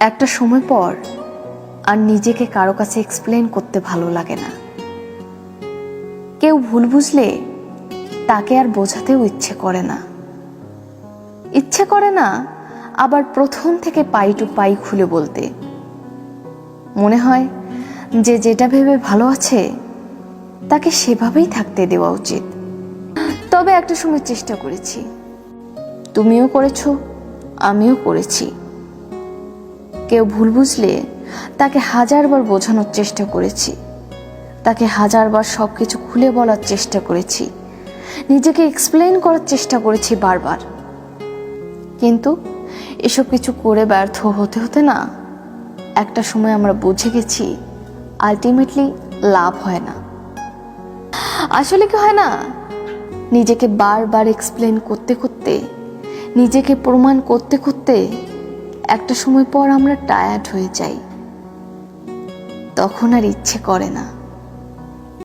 একটা সময় পর আর নিজেকে কারও কাছে এক্সপ্লেন করতে ভালো লাগে না। কেউ ভুল বুঝলে তাকে আর বোঝাতেও ইচ্ছে করে না। ইচ্ছে করে না আবার প্রথম থেকে পাই টু পাই খুলে বলতে। মনে হয় যে যেটা ভেবে ভালো আছে, তাকে সেভাবেই থাকতে দেওয়া উচিত। তবে একটা সময় চেষ্টা করেছি। তুমিও করেছ, আমিও করেছি। কেউ ভুল বুঝলে তাকে হাজারবার বোঝানোর চেষ্টা করেছি। তাকে হাজারবার সব কিছু খুলে বলার চেষ্টা করেছি। নিজেকে এক্সপ্লেন করার চেষ্টা করেছি বারবার। কিন্তু এসব কিছু করে ব্যর্থ হতে হতে না একটা সময় আমরা বুঝে গেছি আলটিমেটলি লাভ হয় না। আসলে কি হয় না? নিজেকে বারবার এক্সপ্লেন করতে করতে, নিজেকে প্রমাণ করতে করতে একটা সময় পর আমরা টায়ার্ড হয়ে যাই। তখন আর ইচ্ছে করে না।